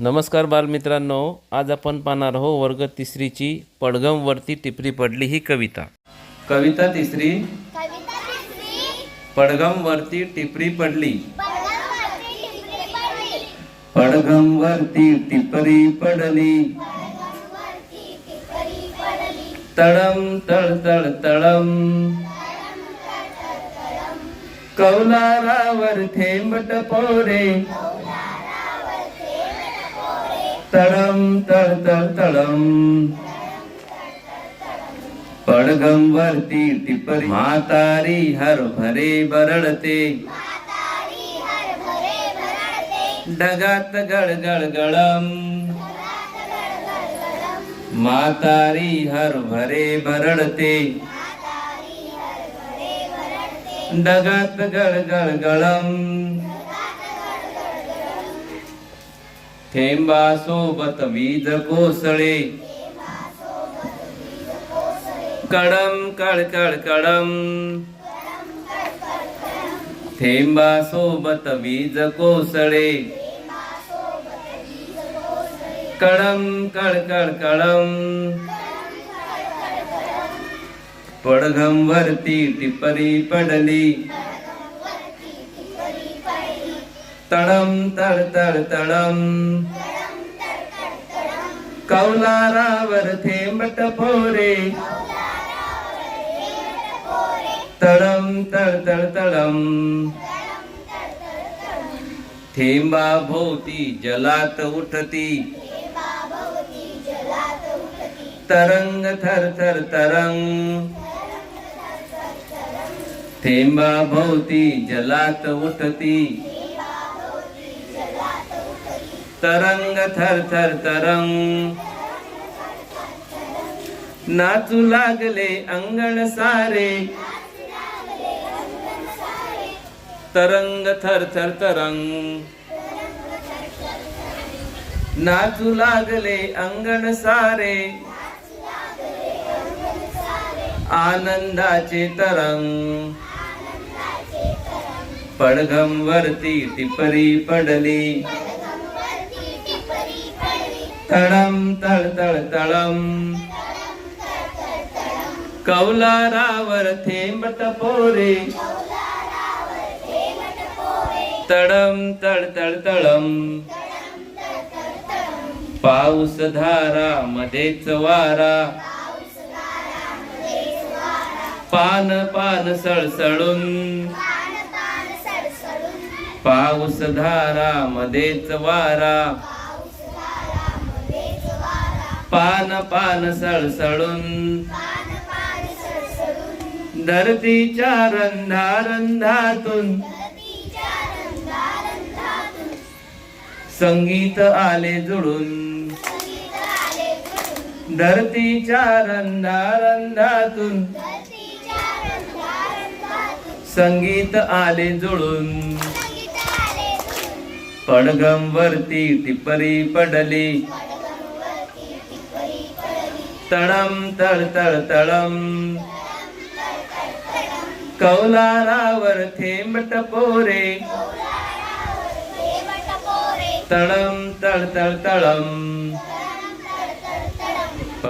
नमस्कार बालमित्रांनो आज आपण पाहणार आहो वर्ग तिसरीची पडगमवरती टिपरी पडली ही कविता. कविता तिसरी. कविता तिसरी. पडगमवरती टिपरी पडली. पडगमवरती टिपरी पडली. पडगावरती टिपरी पडली. तळम तळ तळ तळम. कौलारावर थेंबट पोरे. तळम तळ तळ तळम पडगमवरती टिपरी म्हातारी हरभरे बरडते म्हातारी हरभरे भरडते ढगात गळगळ गळम म्हातारी हरभरे बरडते म्हातारी हरभरे भरडते ढगात गळगळ गळम थेंबा सोबत वीज कोसळे. कडम कळकळ कडम थेंबा सोबत वीज कोसळे. कडम कळकळ कडम पडघमवरती टिपरी पडली. तळम तळ तळ तळम कौलारावर थेंबट पोरे. तळम तळ तळ तळम थेंबा भोवती जलात उठती. तरंग थर थर तरंग. थेंबा भोवती जलात उठती. तरंग थर थर तरंग. नाचू लागले अंगण सारे. तरंग थर थर तरंग. नाचू लागले अंगण सारे. आनंदाचे तरंग. पडघम वरती टिपरी पडली. तळम तळ तळ तळम. कौलारावर थेंबट पोरे. तळम तळ तळ तळम. पाऊस धारा मध्येच वारा. पान पान सळसळून. पाऊस धारा मध्येच वारा. पान पान सळसळून. धरतीच्या रंधा रंधातून संगीत आले जुळून. धरतीच्या रंधा रंधातून संगीत आले जुळून. पडगम वरती टिपरी पडली. तळम तळ तळ तळम कौलारावर थेंबट पोरे. तळम तळ तळ तळम